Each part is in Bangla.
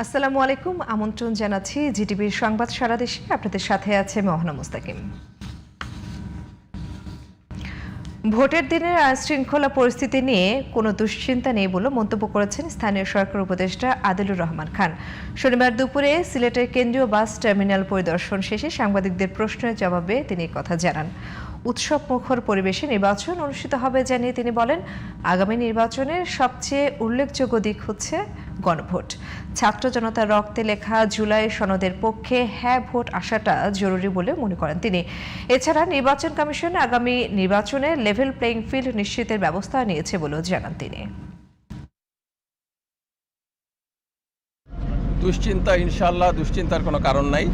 আসসালামু আলাইকুম, আমন্ত্রণ জানাচ্ছি জিটিভির সংবাদ সারা দেশে। আপনাদের সাথে আছে মহানা মুস্তাকিম। ভোটের দিনের আইন শৃঙ্খলা পরিস্থিতি নিয়ে কোনো দুশ্চিন্তা নেই বলে মন্তব্য করেছেন স্থানীয় সরকার উপদেষ্টা আদিলুর রহমান খান। শনিবার দুপুরে সিলেটের কেন্দ্রীয় বাস টার্মিনাল পরিদর্শন শেষে সাংবাদিকদের প্রশ্নের জবাবে তিনি কথা জানান। উৎসব মুখর পরিবেশে নির্বাচন অনুষ্ঠিত হবে জানিয়ে তিনি বলেন, আগামী নির্বাচনের সবচেয়ে উল্লেখযোগ্য দিক হচ্ছে গণভোট। ছাত্র জনতার রক্তে লেখা জুলাই সনদের পক্ষে হ্যাঁ ভোট আসাটা জরুরি বলে মনে করেন তিনি। এছাড়া নির্বাচন কমিশন আগামী নির্বাচনে লেভেল প্লেইং ফিল্ড নিশ্চিতের ব্যবস্থা নিয়েছে বলেও জানান তিনি। দুশ্চিন্তা ইনশাল্লাহ দুশ্চিন্তার কোনো কারণ নাই।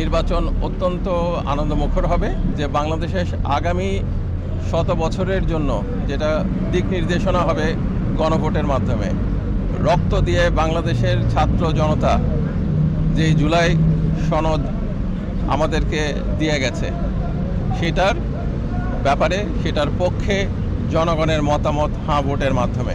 নির্বাচন অত্যন্ত আনন্দমুখর হবে, যে বাংলাদেশের আগামী শত বছরের জন্য যেটা দিক নির্দেশনা হবে গণভোটের মাধ্যমে। রক্ত দিয়ে বাংলাদেশের ছাত্র জনতা যে জুলাই সনদ আমাদেরকে দিয়ে গেছে, সেটার ব্যাপারে, সেটার পক্ষে জনগণের মতামত হাঁ ভোটের মাধ্যমে।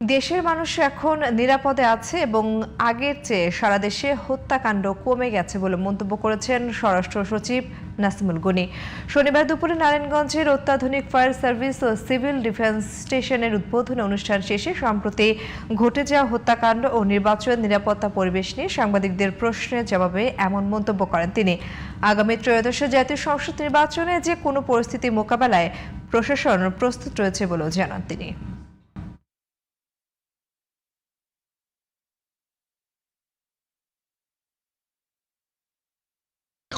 দেশের মানুষ এখন নিরাপদে আছে এবং আগের চেয়ে সারা দেশে হত্যাকাণ্ড কমে গেছে বলে মন্তব্য করেছেন স্বরাষ্ট্র সচিব নাসিমুল গনি। শনিবার দুপুরে নারায়ণগঞ্জের অত্যাধুনিক ফায়ার সার্ভিস ও সিভিল ডিফেন্স স্টেশনের উদ্বোধনী অনুষ্ঠান শেষে সম্প্রতি ঘটে যাওয়া হত্যাকাণ্ড ও নির্বাচন নিরাপত্তা পরিবেশ নিয়ে সাংবাদিকদের প্রশ্নের জবাবে এমন মন্তব্য করেন তিনি। আগামী ত্রয়োদশ জাতীয় সংসদ নির্বাচনে যে কোনো পরিস্থিতি মোকাবেলায় প্রশাসন প্রস্তুত রয়েছে বলেও জানান তিনি।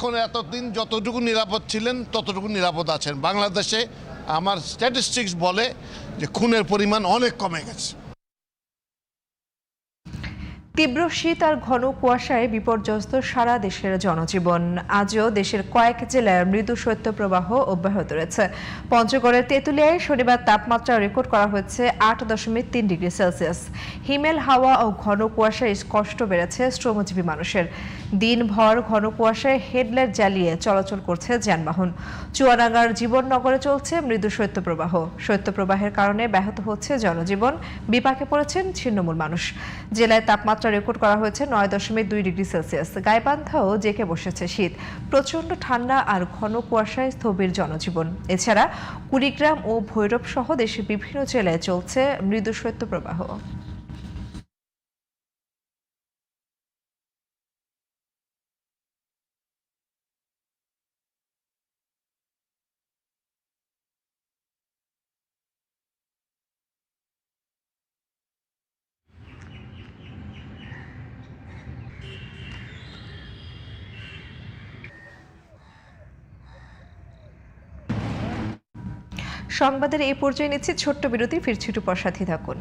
এখন এতদিন যতটুকু নিরাপদ ছিলেন, ততটুকু নিরাপদ আছেন। বাংলাদেশে আমার স্ট্যাটিস্টিক্স বলে যে খুনের পরিমাণ অনেক কমে গেছে। তীব্র শীত আর ঘন কুয়াশায় বিপর্যস্ত সারা দেশের জনজীবন। আজও দেশের কয়েক জেলায় মৃদু শৈত্যপ্রবাহ অব্যাহত রয়েছে। পঞ্চগড়ের তেঁতুলিয়ায় শনিবার তাপমাত্রা রেকর্ড করা হয়েছে আট দশমিক তিন ডিগ্রি সেলসিয়াস। হিমেল, হাওয়া ও ঘন কুয়াশায় কষ্ট বেড়েছে শ্রমজীবী মানুষের। দিনভর ঘন কুয়াশায় হেডলাইট জ্বালিয়ে চলাচল করছে যানবাহন। চুয়াডাঙ্গার জীবননগরে চলছে মৃদু শৈত্যপ্রবাহ। শৈত্যপ্রবাহের কারণে ব্যাহত হচ্ছে জনজীবন। বিপাকে পড়েছেন ছিন্নমূল মানুষ। জেলায় তাপমাত্রা রেকর্ড করা হয়েছে নয় দশমিক দুই ডিগ্রি সেলসিয়াস গায়েবান্ধাও জেঁকে বসেছে শীত। প্রচণ্ড ঠান্ডা আর ঘন কুয়াশায় স্থবির জনজীবন। এছাড়া কুড়িগ্রাম ও ভৈরব সহ দেশের বিভিন্ন জেলায় চলছে মৃদু শৈত্যপ্রবাহ সংবাদের এই পর্যায়ে নিচ্ছে ছোট্ট বিরতি ফিরছি একটু পর সাথে থাকুন।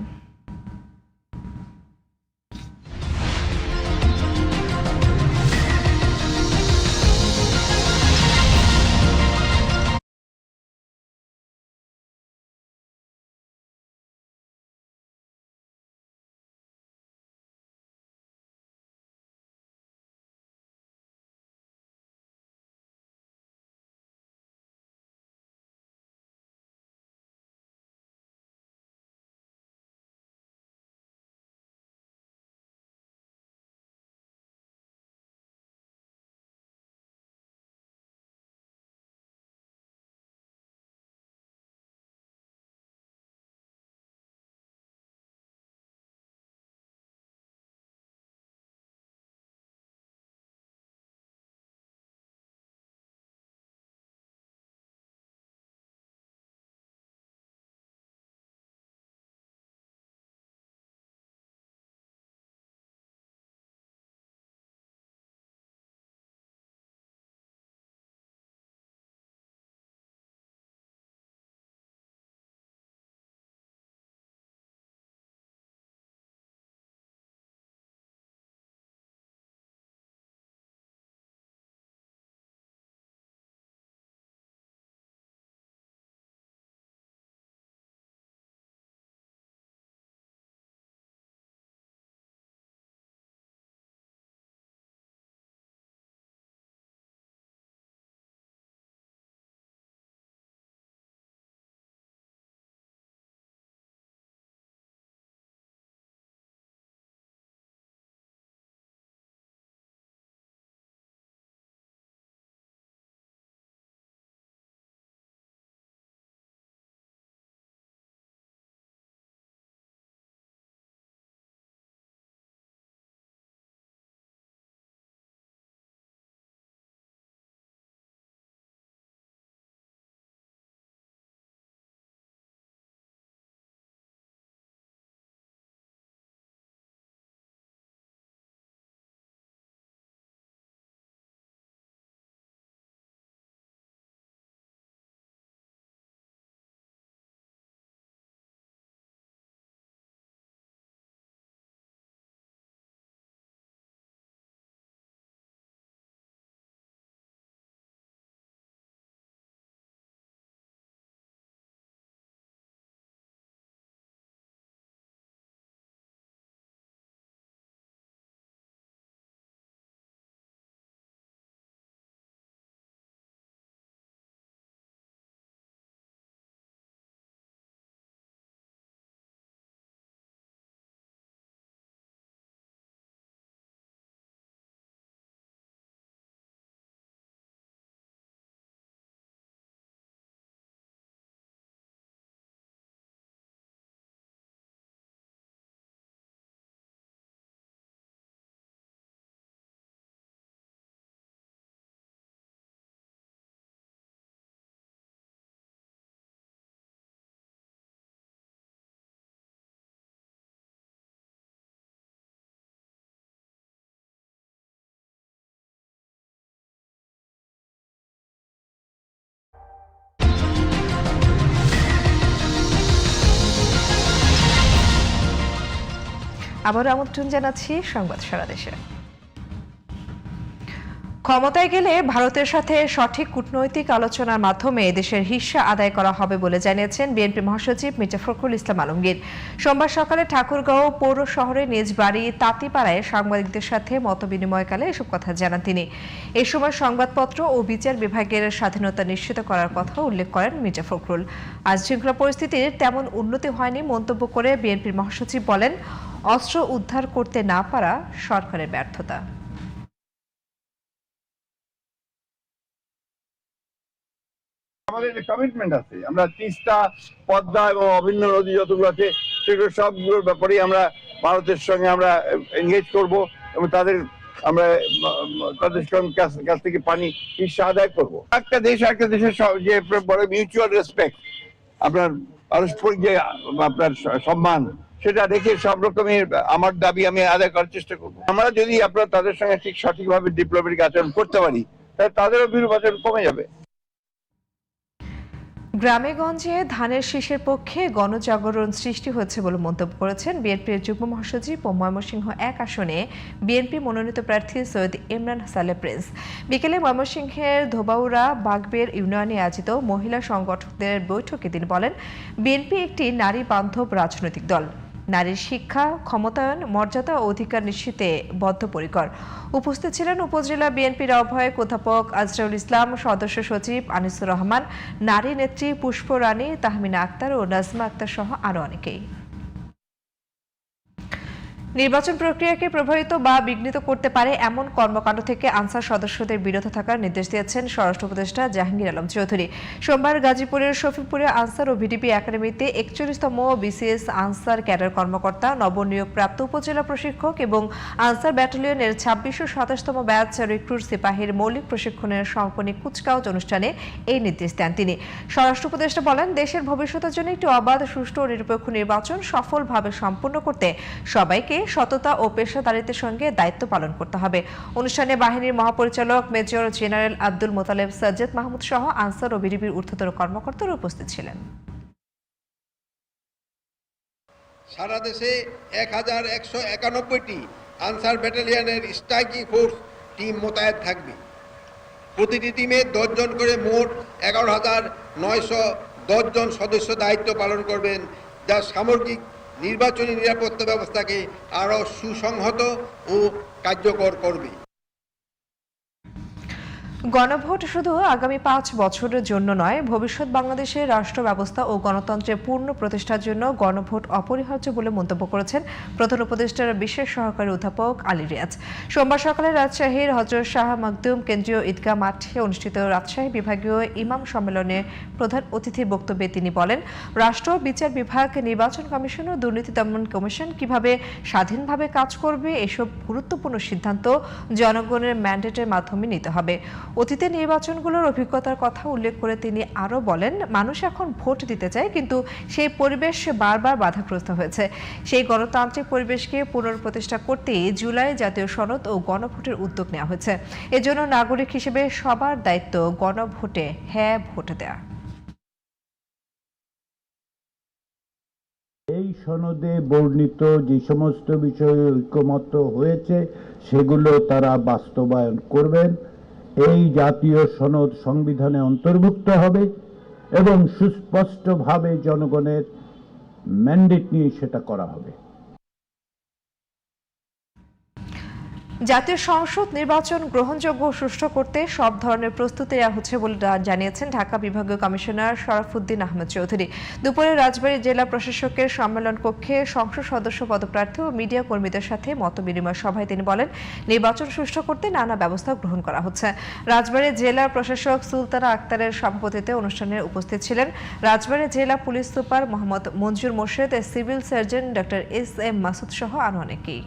আবারও আমন্ত্রণ জানাচ্ছি সংবাদ সারা দেশে। ক্ষমতায় গেলে ভারতের সাথে সঠিক কূটনৈতিক আলোচনার মাধ্যমে দেশের হিস্সা আদায় করা হবে বলে জানিয়েছেন বিএনপি মহাসচিব মির্জা ফখরুল ইসলাম আলমগীর। সোমবার সকালে ঠাকুরগাঁও পৌর শহরে নিজ বাড়ি তাঁতিপাড়ায় সাংবাদিকদের সাথে মতবিনিময়কালে এসব কথা জানান তিনি। এ সময় সংবাদপত্র ও বিচার বিভাগের স্বাধীনতা নিশ্চিত করার কথা উল্লেখ করেন মির্জা ফখরুল। আজ শৃঙ্খলা পরিস্থিতির তেমন উন্নতি হয়নি মন্তব্য করে বিএনপির মহাসচিব বলেন, অস্ত্র উদ্ধার করতে না পারা সরকারের ব্যর্থতা। আমাদের কমিটমেন্ট আছে, আমরা তিস্তা, পদ্মা এবং অভিন্ন নদী যতগুলো আছে, সেগুলো সবগুলোর ব্যাপারেই আমরা ভারতের সঙ্গে আমরা এনগেজ করব এবং তাদের আমরা, তাদের কাছ থেকে পানি হিসা আদায় করব। একটা দেশ একটা দেশের যে বড় মিউচুয়াল রেসপেক্ট আপনার পারস্পরিক যে, আপনার সম্মান, সেটা রেখে সব রকমের, আমার দাবি আমি আদায় করার চেষ্টা করব। আমরা যদি আপনার তাদের সঙ্গে ঠিক সঠিকভাবে ডিপ্লোমেটিক আচরণ করতে পারি, তাহলে তাদেরও বিরূপ আচরণ কমে যাবে। গ্রামেগঞ্জে ধানের শীষের পক্ষে গণজাগরণ সৃষ্টি হয়েছে বলে মন্তব্য করেছেন বিএনপির যুগ্ম মহাসচিব ও ময়মনসিংহ এক আসনে বিএনপি মনোনীত প্রার্থী সৈয়দ ইমরান সালে প্রিন্স। বিকেলে ময়মনসিংহের ধোবাউরা বাগবের ইউনিয়নে আয়োজিত মহিলা সংগঠকদের বৈঠকে তিনি বলেন, বিএনপি একটি নারী বান্ধব রাজনৈতিক দল। নারীর শিক্ষা, ক্ষমতায়ন, মর্যাদা ও অধিকার নিশ্চিতে বদ্ধপরিকর। উপস্থিত ছিলেন উপজেলা বিএনপির আহ্বায়ক অধ্যাপক আজরাউল ইসলাম, সদস্য সচিব আনিসুর রহমান, নারী নেত্রী পুষ্প রানী তাহমিনা আক্তার ও নাজমা আক্তার সহ আরও অনেকেই। নির্বাচন প্রক্রিয়াকে প্রভাবিত বা বিঘ্নিত করতে পারে এমন কর্মকাণ্ড থেকে আনসার সদস্যদের বিরত থাকার নির্দেশ দিয়েছেন স্বরাষ্ট্র উপদেষ্টা জাহাঙ্গীর আলম চৌধুরী। সোমবার গাজীপুরের শফিপুরে আনসার ও ভিডিপি একাডেমিতে একচল্লিশতম বিসিএস আনসার ক্যাডার কর্মকর্তা নবনিয়োগ প্রাপ্ত উপজেলা প্রশিক্ষক এবং আনসার ব্যাটালিয়নের ছাব্বিশশো সাতাশতম ব্যাচ রিক্রুট সিপাহীর মৌলিক প্রশিক্ষণের সমাপনী কুচকাওয়াজ অনুষ্ঠানে এই নির্দেশ দেন তিনি। স্বরাষ্ট্র উপদেষ্টা বলেন, দেশের ভবিষ্যতের জন্য একটি অবাধ, সুষ্ঠু ও নিরপেক্ষ নির্বাচন সফলভাবে সম্পন্ন করতে সবাইকে সততা ও পেশাদারিত্বের সঙ্গে দায়িত্ব পালন করতে হবে। অনুষ্ঠানে বাহিনীর মহাপরিচালক মেজর জেনারেল আব্দুল মোতালেব, সাজ্জাদ মাহমুদ সহ আনসার ও বিডিবির ঊর্ধ্বতন কর্মকর্তারা উপস্থিত ছিলেন। সারা দেশে এক হাজার একশো একানব্বইটি আনসার ব্যাটালিয়নের স্ট্রাইকিং ফোর্স টিম মোতায়েন থাকবে। প্রতিটি টিমে দশজন করে মোট এগারো হাজার নয়শো দশজন সদস্য দায়িত্ব পালন করবেন, যা সামগ্রিক নির্বাচনী নিরাপত্তা ব্যবস্থাকে আরও সুসংহত ও কার্যকর করবে। গণভোট শুধু আগামী পাঁচ বছরের জন্য নয়, ভবিষ্যৎ বাংলাদেশের রাষ্ট্র ব্যবস্থা ও গণতন্ত্রের পূর্ণ প্রতিষ্ঠার জন্য গণভোট অপরিহার্য বলে মন্তব্য করেছেন প্রধান উপদেষ্টার বিশেষ সহকারী অধ্যাপক আলী রিয়াজ। সোমবার সকালে রাজশাহীর হজরত শাহ মাকদুম কেন্দ্রীয় ঈদগাহ মাঠে অনুষ্ঠিত রাজশাহী বিভাগীয় ইমাম সম্মেলনে প্রধান অতিথির বক্তব্যে তিনি বলেন, রাষ্ট্র, বিচার বিভাগ, নির্বাচন কমিশন ও দুর্নীতি দমন কমিশন কীভাবে স্বাধীনভাবে কাজ করবে, এসব গুরুত্বপূর্ণ সিদ্ধান্ত জনগণের ম্যান্ডেটের মাধ্যমে নিতে হবে। অতীতের নির্বাচনগুলোর অভিজ্ঞতার কথা উল্লেখ করে তিনি আরও বলেন, মানুষ এখন ভোট দিতে চায়, কিন্তু সেই পরিবেশ বারবার বাধাগ্রস্ত হয়েছে। সেই গণতান্ত্রিক পরিবেশকে পুনঃপ্রতিষ্ঠা করতেই জুলাই জাতীয় সনদ ও গণভোটের উদ্যোগ নেওয়া হয়েছে। এজন্য নাগরিক হিসেবে সবার দায়িত্ব গণভোটে হ্যাঁ ভোট দেয়া। এই সনদে বর্ণিত যে সমস্ত বিষয়ে ঐক্যমত্য হয়েছে, সেগুলো তারা বাস্তবায়ন করবেন। এই জাতীয় সনদ সংবিধানে অন্তর্ভুক্ত হবে এবং সুস্পষ্টভাবে জনগণের ম্যান্ডেট নিয়ে সেটা করা হবে। জাতীয় সংসদ নির্বাচন গ্রহণযোগ্য সুষ্ঠু করতে সব ধরনের প্রস্তুতি নেওয়া হচ্ছে বলে জানিয়েছেন ঢাকা বিভাগীয় কমিশনার শরাফুদ্দিন আহমেদ চৌধুরী। দুপুরে রাজবাড়ী জেলা প্রশাসকের সম্মেলন কক্ষে সংসদ সদস্য পদপ্রার্থী ও মিডিয়া কর্মীদের সাথে মতবিনিময় সভায় তিনি বলেন, নির্বাচন সুষ্ঠু করতে নানা ব্যবস্থা গ্রহণ করা হচ্ছে। রাজবাড়ী জেলা প্রশাসক সুলতানা আক্তারের সভাপতিত্বে অনুষ্ঠানে উপস্থিত ছিলেন রাজবাড়ী জেলা police super Mohammad Manzur Morshed, civil surgeon doctor S M Masud সহ আরও অনেকেই।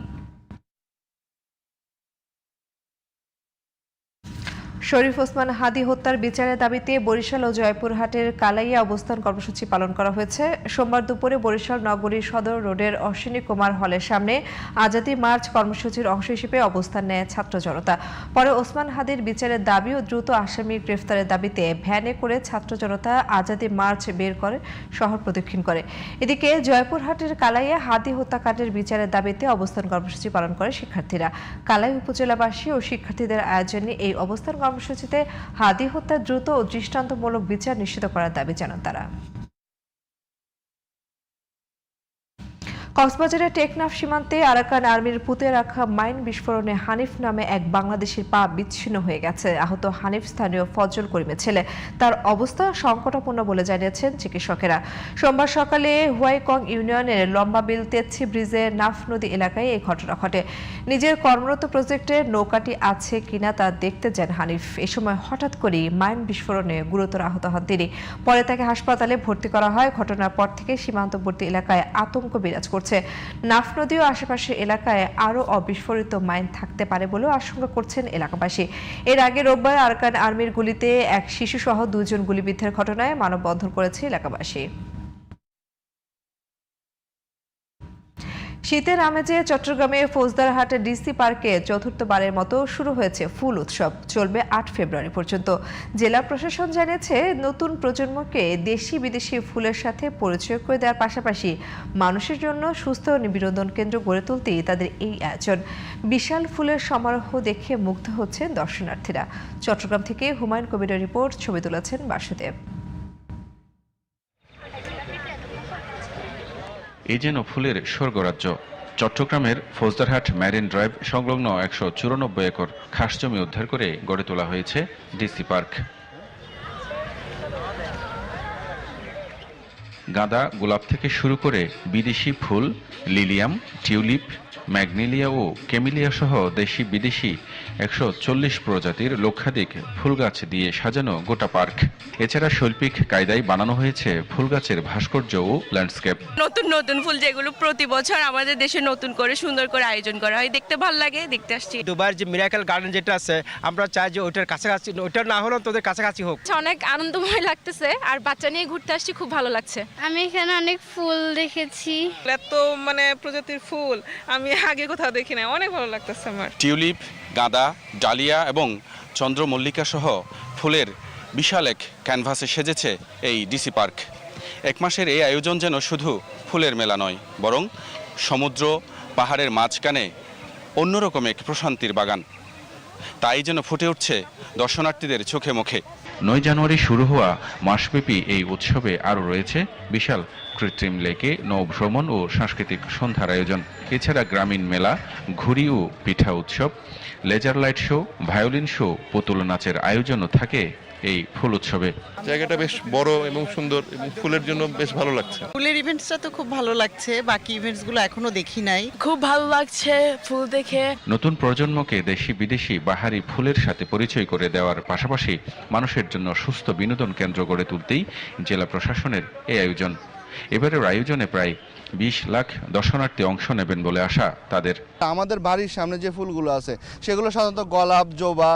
শরীফ ওসমান হাদি হত্যার বিচারের দাবিতে বরিশাল ও জয়পুরহাটের কালাইয়া অবস্থান কর্মসূচি পালন করা হয়েছে। সোমবার দুপুরে বরিশাল নগরীর সদর রোডের অশ্বিনী কুমার হলের সামনে আজাদি মার্চ কর্মসূচির অংশ হিসেবে অবস্থান নেয় ছাত্র জনতা। পরে ওসমান হাদির বিচারের দাবি ও দ্রুত আসামি গ্রেফতারের দাবিতে ভ্যানে করে ছাত্র জনতা আজাদি মার্চ বের করে শহর প্রদক্ষিণ করে। এদিকে জয়পুরহাটের কালাইয়া হাদি হত্যাকাণ্ডের বিচারের দাবিতে অবস্থান কর্মসূচি পালন করে শিক্ষার্থীরা। কালাই উপজেলাবাসী ও শিক্ষার্থীদের আয়োজনে এই অবস্থান কর্মসূচিতে হাদি হত্যার দ্রুত ও দৃষ্টান্তমূলক বিচার নিশ্চিত করার দাবি জানান তারা। কক্সবাজারের টেকনাফ সীমান্তে আরাকান আর্মির পুঁতে রাখা মাইন বিস্ফোরণে হানিফ নামে এক বাংলাদেশির পা বিচ্ছিন্ন হয়ে গেছে। আহত হানিফ স্থানীয় ফজল করিমের ছেলে। তার অবস্থা সংকটাপন্ন বলে জানিয়েছেন চিকিৎসকেরা। সোমবার সকালে হুয়াইকং ইউনিয়নের লম্বাবিল তেতছি ব্রিজে নাফ নদী এলাকায় এই ঘটনা ঘটে। নিজের কর্মরত প্রজেক্টে নৌকাটি আছে কিনা তা দেখতে যান হানিফ। এ সময় হঠাৎ করেই মাইন বিস্ফোরণে গুরুতর আহত হন তিনি। পরে তাকে হাসপাতালে ভর্তি করা হয়। ঘটনার পর থেকে সীমান্তবর্তী এলাকায় আতঙ্ক বিরাজ করছে। নাফ নদী ও আশেপাশের এলাকায় আরও অবিস্ফোরিত মাইন থাকতে পারে বলেও আশঙ্কা করছেন এলাকাবাসী। এর আগে রোববার আরকান আর্মির গুলিতে এক শিশুসহ দুজন গুলিবিদ্ধের ঘটনায় মানববন্ধন করেছে এলাকাবাসী। শীতের আমেজে চট্টগ্রামে ফৌজদারহাটে ডিসি পার্কে চতুর্থবারের মতো শুরু হয়েছে ফুল উৎসব। চলবে আট ফেব্রুয়ারি পর্যন্ত। জেলা প্রশাসন জানিয়েছে, নতুন প্রজন্মকে দেশি বিদেশি ফুলের সাথে পরিচয় করে দেওয়ার পাশাপাশি মানুষের জন্য সুস্থ বিনোদন কেন্দ্র গড়ে তুলতেই তাদের এই আয়োজন। বিশাল ফুলের সমারোহ দেখে মুগ্ধ হচ্ছেন দর্শনার্থীরা। চট্টগ্রাম থেকে হুমায়ুন কবিরের রিপোর্ট, ছবি তুলেছেন বাসুদেব। এই যেন ফুলের স্বর্গরাজ্য। চট্টগ্রামের ফৌজদারহাট ম্যারিন ড্রাইভ সংলগ্ন একশো চুরানব্বই একর খাস জমি উদ্ধার করে গড়ে তোলা হয়েছে ডিসি পার্ক। গাঁদা গোলাপ থেকে শুরু করে বিদেশি ফুল, লিলিয়াম, টিউলিপ, ম্যাগনেলিয়া ও কেমিলিয়া সহ দেশি বিদেশি একশো চল্লিশ প্রজাতির লক্ষাধিক ফুল গাছ দিয়ে সাজানো গোটা পার্ক। এছাড়া শৈল্পিক কায়দায় বানানো হয়েছে ফুল গাছের ভাস্কর্য ও ল্যান্ডস্কেপ। নতুন নতুন ফুল যেগুলো প্রতি বছর আমাদের দেশে নতুন করে সুন্দর করে আয়োজন করা হয়। দেখতে ভালো লাগে দেখতে আসছি। দুবার যে মিরাকেল গার্ডেন যেটা আছে আমরা চাই যে ওটার কাছাকাছি ওটা না হলেও তোদের কাছাকাছি হোক। আচ্ছা, অনেক আনন্দময় লাগতেছে আর বাচ্চা নিয়ে ঘুরতে আসছি খুব ভালো লাগছে। আমি এখানে অনেক ফুল দেখেছি। এত মানে প্রজাতির ফুল আমি আগে কোথাও দেখি না অনেক ভালো লাগতেছে আমার। টিউলিপ গাঁদা, ডালিয়া এবং চন্দ্রমল্লিকা সহ ফুলের বিশাল এক ক্যানভাসে সেজেছে এই ডিসি পার্ক। এক মাসের এই আয়োজন যেন শুধু ফুলের মেলা নয়, বরং সমুদ্র, পাহাড়ের মাঝখানে অন্যরকম এক প্রশান্তির বাগান। তাই যেন ফুটে উঠছে দর্শনার্থীদের চোখে মুখে। নয় জানুয়ারি শুরু হওয়া মাসব্যাপী এই উৎসবে আরও রয়েছে বিশাল কৃত্রিম লেকে নৌভ্রমণ ও সাংস্কৃতিক সন্ধ্যার আয়োজন। এছাড়া গ্রামীণ মেলা, ঘুড়ি ও পিঠা উৎসব, laser light show, violin show, পুতুল নাচের আয়োজনও থাকে এই ফুল উৎসবে। জায়গাটা বেশ বড় এবং সুন্দর এবং ফুলের জন্য বেশ ভালো লাগছে। ফুলের ইভেন্টসটা তো খুব ভালো লাগছে বাকি ইভেন্টসগুলো এখনও দেখি নাই। খুব ভালো লাগছে ফুল দেখে। নতুন প্রজন্মকে দেশি বিদেশি বাহারি ফুলের সাথে পরিচয় করে দেওয়ার পাশাপাশি মানুষের জন্য সুস্থ বিনোদন কেন্দ্র গড়ে তুলতেই জেলা প্রশাসনের এই আয়োজন। এবারের আয়োজনে প্রায় বিশ লাখ দর্শনার্থী অংশ নেবেন বলে আশা তাদের। আমাদের বাড়ির সামনে যে ফুলগুলো আছে সেগুলো সাধারণত গোলাপ জবা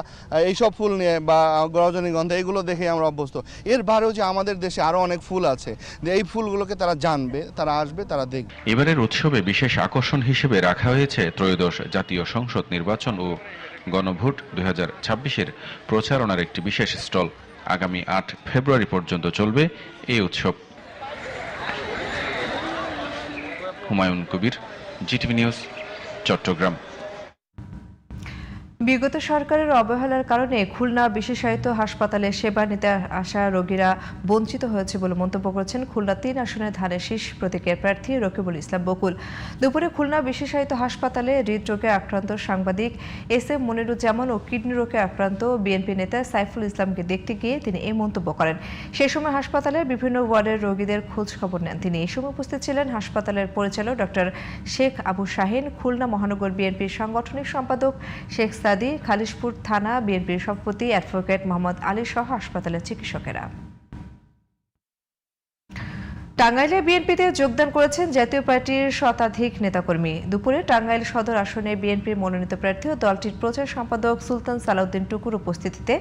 এইসব ফুল নিয়ে বা রজনীগন্ধা এগুলো দেখে আমরা অভ্যস্ত। এর বাইরেও যে আমাদের দেশে আরও অনেক ফুল আছে যে এই ফুলগুলোকে তারা জানবে তারা আসবে তারা দেখবে। এবারের উৎসবে বিশেষ আকর্ষণ হিসেবে রাখা হয়েছে ত্রয়োদশ জাতীয় সংসদ নির্বাচন ও গণভোট দুই হাজার ছাব্বিশের প্রচারণার একটি বিশেষ স্টল। আগামী আট ফেব্রুয়ারি পর্যন্ত চলবে এই উৎসব। Humayun Kabir GTV news Chattogram. বিগত সরকারের অবহেলার কারণে খুলনা বিশেষায়িত হাসপাতালে সেবা নিতে আসা রোগীরা বঞ্চিত হয়েছে বলে মন্তব্য করেছেন খুলনা তিন আসনের ধানের শীষ প্রতীকের প্রার্থী রকিবুল ইসলাম বকুল। দুপুরে খুলনা বিশেষায়িত হাসপাতালে হৃদরোগে আক্রান্ত সাংবাদিক এস এম মনিরুজ্জামান ও কিডনি রোগে আক্রান্ত বিএনপি নেতা সাইফুল ইসলামকে দেখতে গিয়ে তিনি এই মন্তব্য করেন। সে সময় হাসপাতালের বিভিন্ন ওয়ার্ডের রোগীদের খোঁজ খবর নেন। তিনি এই সময় উপস্থিত ছিলেন হাসপাতালের পরিচালক ডক্টর শেখ আবু শাহিন, খুলনা মহানগর বিএনপির সাংগঠনিক সম্পাদক শেখ সাদি খালিশপুর থানা বিএনপির সভাপতি অ্যাডভোকেট মোহাম্মদ আলী সহ হাসপাতালের চিকিৎসকেরা। টাঙ্গাইলে বিএনপিতে যোগদান করেছেন জাতীয় পার্টির শতাধিক নেতাকর্মী। দুপুরে টাঙ্গাইল সদর আসনে বিএনপির মনোনীত প্রার্থী ও দলটির প্রচার সম্পাদক সুলতান সালাউদ্দিন টুকুর উপস্থিতিতে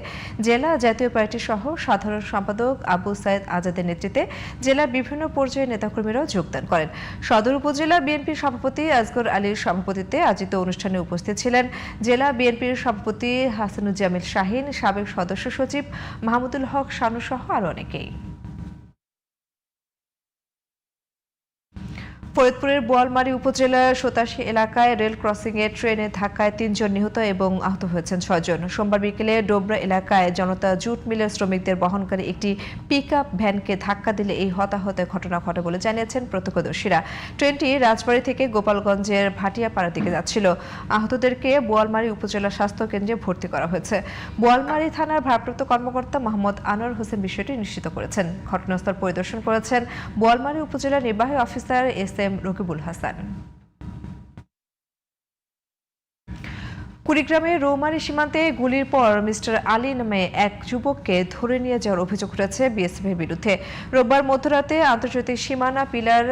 জেলা জাতীয় পার্টি সহ সাধারণ সম্পাদক আবু সাইদ আজাদের নেতৃত্বে জেলার বিভিন্ন পর্যায়ের নেতাকর্মীরাও যোগদান করেন। সদর উপজেলা বিএনপির সভাপতি আজগর আলীর সভাপতিত্বে আয়োজিত অনুষ্ঠানে উপস্থিত ছিলেন জেলা বিএনপির সভাপতি হাসানুজ্জামিল শাহিন, সাবেক সদস্য সচিব মাহমুদুল হক শানু সহ আরও অনেকেই। ফরিদপুরের বোয়ালমারী উপজেলার সোতাশী এলাকায় রেল ক্রসিং এ ট্রেনে ধাক্কায় তিনজন নিহত এবং আহত হয়েছেন ছয়জন। সোমবার বিকেলে ডোবরা এলাকায় জনতা জুট মিলের শ্রমিকদের বহনকারী একটি পিক ভ্যানকে ধাক্কা দিলে এই হতাহতের ঘটনা ঘটে বলে জানিয়েছেন প্রত্যক্ষদর্শীরা। ট্রেনটি রাজবাড়ী থেকে গোপালগঞ্জের ভাটিয়াপাড়া দিকে যাচ্ছিল। আহতদেরকে বোয়ালমারী উপজেলা স্বাস্থ্য কেন্দ্রে ভর্তি করা হয়েছে। বোয়ালমারী থানার ভারপ্রাপ্ত কর্মকর্তা মোহাম্মদ আনোয়ার হোসেন বিষয়টি নিশ্চিত করেছেন। ঘটনাস্থল পরিদর্শন করেছেন বোয়ালমারী উপজেলা নির্বাহী officer S M Rakibul Hasan. কুড়িগ্রামে Roumari সীমান্তে গুলির পর মিস্টার আলী নামে এক যুবককে ধরে নিয়ে যাওয়ার অভিযোগ উঠেছে বিএসএফের বিরুদ্ধে। রোববার মধ্যরাতে আন্তর্জাতিক সীমানা পিলার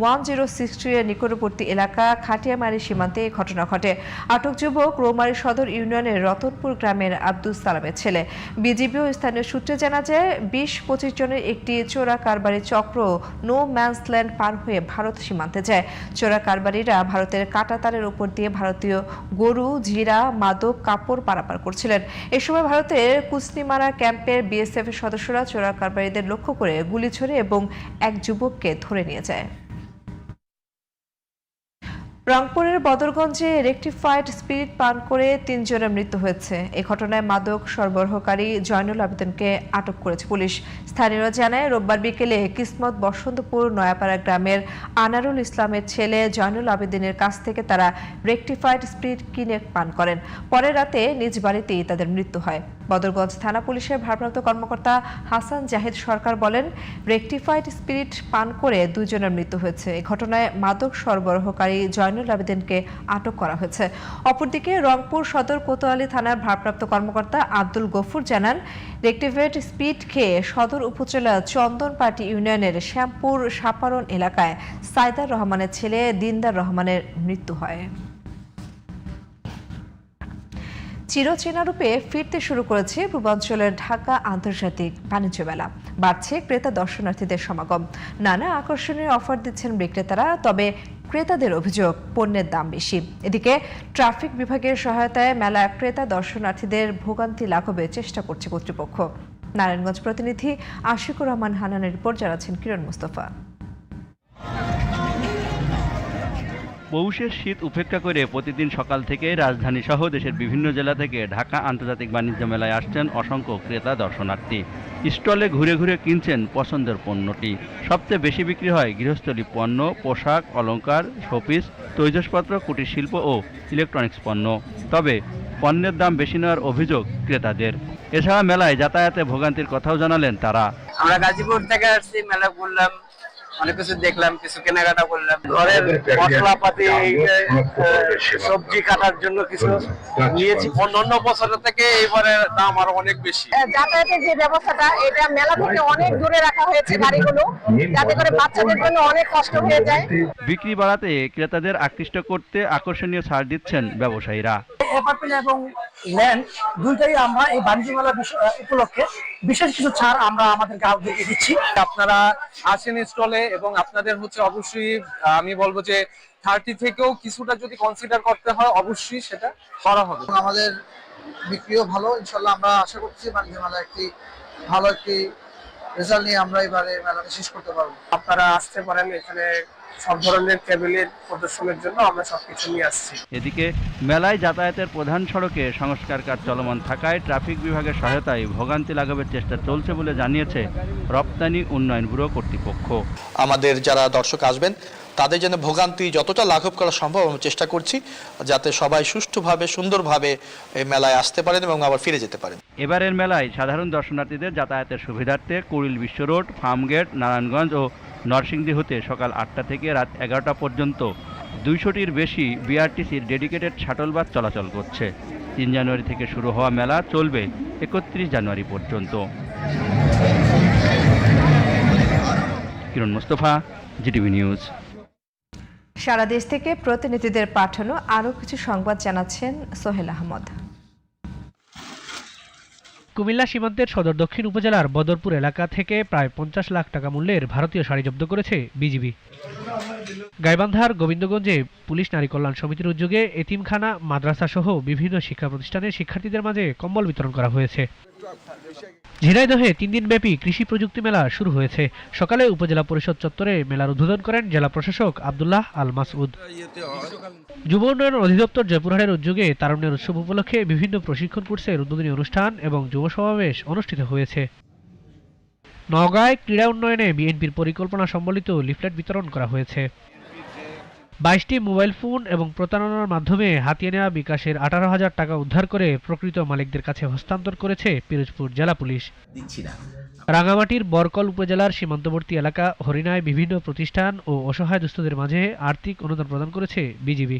ওয়ান জিরো সিক্স এর নিকটবর্তী এলাকা খাটিয়ামারি সীমান্তে এই ঘটনা ঘটে। আটক যুবক রৌমারী সদর ইউনিয়নের রতনপুর গ্রামের আব্দুল সালামের ছেলে। বিজিবি ও স্থানীয় সূত্রে জানা যায়, বিশ পঁচিশ জনের একটি চোরা কারবারি চক্র নো ম্যান্সল্যান্ড পার হয়ে ভারত সীমান্তে যায়। চোরা কারবারিরা ভারতের কাটাতারের উপর দিয়ে ভারতীয় গরু, জিরা মাদক কাপড় পারাপার করছিলেন। এ সময় ভারতের কুসনিমারা ক্যাম্পের বিএসএফ এর সদস্যরা চোরা কারবারিদের লক্ষ্য করে গুলি ছড়ে এবং এক যুবককে ধরে নিয়ে যায়। রংপুরের বদরগঞ্জে রেকটিফাইড স্পিরিট পান করে তিনজনের মৃত্যু হয়েছে। এ ঘটনায় মাদক সরবরাহকারী জয়নুল আবেদনকে আটক করেছে পুলিশ। স্থানীয়রা জানায়, রোববার বিকেলে কিসমত বসন্তপুর নয়াপাড়া গ্রামের আনারুল ইসলামের ছেলে জয়নুল আবেদিনের কাছ থেকে তারা রেকটিফাইড স্পিরিট কিনে পান করেন। পরে রাতে নিজ বাড়িতেই তাদের মৃত্যু হয়। বদরগঞ্জ থানা পুলিশের ভারপ্রাপ্ত কর্মকর্তা হাসান জাহিদ সরকার বলেন রেকটিফাইড স্পিরিট পান করে দুজনের মৃত্যু হয়েছে। এ ঘটনায় মাদক সরবরাহকারী জয়নুল আবেদিনকে আটক করা হয়েছে। অপরদিকে রংপুর সদর কোতোয়ালি থানার ভারপ্রাপ্ত কর্মকর্তা আব্দুল গফুর জানান, রেকটিভেট স্পিড খেয়ে সদর উপজেলা চন্দনপাটি ইউনিয়নের শ্যামপুর সাপারন এলাকায় সাইদার রহমানের ছেলে দিনদার রহমানের মৃত্যু হয়। চিরচেনা রূপে ফিরতে শুরু করেছে পূর্বাঞ্চলের ঢাকা আন্তর্জাতিক বাণিজ্য মেলা। বাড়ছে ক্রেতা দর্শনার্থীদের সমাগম। নানা আকর্ষণীয় অফার দিচ্ছেন বিক্রেতারা, তবে ক্রেতাদের অভিযোগ, পণ্যের দাম বেশি। এদিকে ট্রাফিক বিভাগের সহায়তায় মেলা ক্রেতা দর্শনার্থীদের ভোগান্তি লাঘবের চেষ্টা করছে কর্তৃপক্ষ। নারায়ণগঞ্জ প্রতিনিধি আশিকুর রহমান হানানের রিপোর্ট জানাচ্ছেন কিরণ মুস্তফা। পৌষের শীত উপেক্ষা করে প্রতিদিন সকাল থেকে রাজধানী সহ দেশের বিভিন্ন জেলা থেকে ঢাকা আন্তর্জাতিক বাণিজ্য মেলায় আসছেন অসংখ্য ক্রেতা দর্শনার্থী। স্টলে ঘুরে ঘুরে কিনছেন পছন্দের পণ্যটি। সবচেয়ে বেশি বিক্রি হয় গৃহস্থলী পণ্য, পোশাক, অলংকার, শোপিস, তৈজসপত্র, কুটির শিল্প ও ইলেকট্রনিক্স পণ্য। তবে পণ্যের দাম বেশি নেওয়ার অভিযোগ ক্রেতাদের। এছাড়া মেলায় যাতায়াতে ভোগান্তির কথাও জানালেন তারা। আমরা গাজীপুর থেকে আসছি, মেলা ঘুরলাম অনেক কিছু দেখলাম কিছু কেনাকাটা করলাম। ঘরের মশলাপাতি সবজি কাটার জন্য কিছু নিয়েছি। অন্য বছরের থেকে এবারে দাম আরও অনেক বেশি। যাতায়াতের যে ব্যবস্থাটা এটা মেলা থেকে অনেক দূরে রাখা হয়েছে গাড়িগুলো যাতে করে বাচ্চাদের জন্য অনেক কষ্ট হয়ে যায়। বিক্রি বাড়াতে ক্রেতাদের আকৃষ্ট করতে আকর্ষণীয় ছাড় দিচ্ছেন ব্যবসায়ীরা। অ্যাপার্টমেন্ট এবং ল্যান্ড দুইটাই আমরা এই বাণিজ্য মেলা উপলক্ষে বিশেষ কিছু ছাড় আমরা আমাদের গ্রাহকদেরকে দিচ্ছি। আপনারা আসেন স্টলে এবং আপনাদের হচ্ছে অবশ্যই আমি বলব যে থার্টি থেকেও কিছুটা যদি কনসিডার করতে হয় অবশ্যই সেটা করা হবে। আমাদের বিক্রিও ভালো ইনশাল্লাহ আমরা আশা করছি বাণিজ্য মেলা একটি ভালো একটি রেজাল্ট নিয়ে আমরা এবারে মেলাটা শেষ করতে পারব। আপনারা আসতে পারেন এখানে সব ধরনের টেবিলের প্রদর্শনের জন্য আমরা সবকিছু নিয়ে আসছি। এদিকে মেলায় যাতায়াতের প্রধান সড়কে সংস্কার কাজ চলমান থাকায় ট্রাফিক বিভাগের সহায়তায় ভোগান্তি লাগাবের চেষ্টা চলছে বলে জানিয়েছে রপ্তানি উন্নয়ন ব্যুরো কর্তৃপক্ষ। আমাদের যারা দর্শক আসবেন তাদের যেন ভোগান্তি যতটা লাঘব করা সম্ভব আমরা চেষ্টা করছি, যাতে সবাই সুষ্ঠুভাবে, সুন্দরভাবে এই মেলায় আসতে পারেন এবং আবার ফিরে যেতে পারেন। এবারের মেলায় সাধারণ দর্শনার্থীদের যাতায়াতের সুবিধার্থে কুড়িল বিশ্ব রোড, ফার্মগেট, নারায়ণগঞ্জ ও নরসিংদী হতে সকাল আটটা থেকে রাত এগারোটা পর্যন্ত দুইশোটির বেশি বিআরটিসির ডেডিকেটেড শাটল বাস চলাচল করছে। তিন জানুয়ারি থেকে শুরু হওয়া মেলা চলবে একত্রিশ জানুয়ারি পর্যন্ত। Kiran Mustafa, GTV news. সারা দেশ থেকে প্রতিনিধিদের পাঠানো আরও কিছু সংবাদ জানাচ্ছেন সোহেল আহমদ। কুমিল্লা সীমান্তের সদর দক্ষিণ উপজেলার বদরপুর এলাকা থেকে প্রায় পঞ্চাশ লাখ টাকা মূল্যের ভারতীয় শাড়ি জব্দ করেছে বিজিবি। গাইবান্ধার গোবিন্দগঞ্জে পুলিশ নারী কল্যাণ সমিতির উদ্যোগে এতিমখানা মাদ্রাসা সহ বিভিন্ন শিক্ষা প্রতিষ্ঠানের শিক্ষার্থীদের মাঝে কম্বল বিতরণ করা হয়েছে। ঝিনাইদহে তিন দিনব্যাপী কৃষি প্রযুক্তি মেলা শুরু হয়েছে। সকালে উপজেলা পরিষদ চত্বরে মেলার উদ্বোধন করেন জেলা প্রশাসক আবদুল্লাহ আল মাসউদ। যুব উন্নয়ন অধিদপ্তর জয়পুরহাটের উদ্যোগে তারুণ্যের উৎসব উপলক্ষে বিভিন্ন প্রশিক্ষণ কোর্সের উদ্বোধনী অনুষ্ঠান এবং যুব সমাবেশ অনুষ্ঠিত হয়েছে। নওগাঁয় ক্রীড়া উন্নয়নে বিএনপির পরিকল্পনা সম্বলিত লিফলেট বিতরণ করা হয়েছে। বাইশটি মোবাইল ফোন এবং প্রতারণার মাধ্যমে হাতিয়ে নেওয়া বিকাশের আঠারো হাজার টাকা উদ্ধার করে প্রকৃত মালিকদের কাছে হস্তান্তর করেছে পিরোজপুর জেলা পুলিশ। রাঙামাটির বরকল উপজেলার সীমান্তবর্তী এলাকা হরিণায় বিভিন্ন প্রতিষ্ঠান ও অসহায় দুস্থদের মাঝে আর্থিক অনুদান প্রদান করেছে বিজিবি।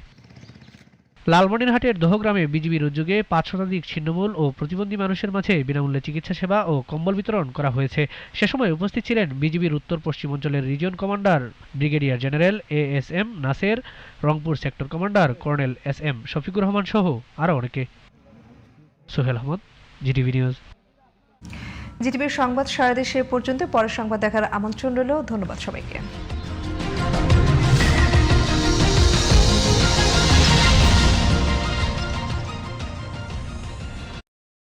লালমনিরহাটের দহগ্রামে বিজিবির উদ্যোগে পাঁচ শতাধিক ছিন্নমূল ও প্রতিবন্ধী মানুষের মাঝে বিনামূল্যে চিকিৎসা সেবা ও কম্বল বিতরণ করা হয়েছে। সে সময় উপস্থিত ছিলেন বিজিবির উত্তর পশ্চিম অঞ্চলের region commander brigadier general A S M Naser, Rangpur sector commander colonel S M Shafiqur Rahman সহ আরও অনেকে। Sohel Ahmed, Zee TV news. জিটিভির সংবাদ সারা দেশে পর্যন্ত। পরের সংবাদ দেখার আমন্ত্রণ রইল। ধন্যবাদ সবাইকে।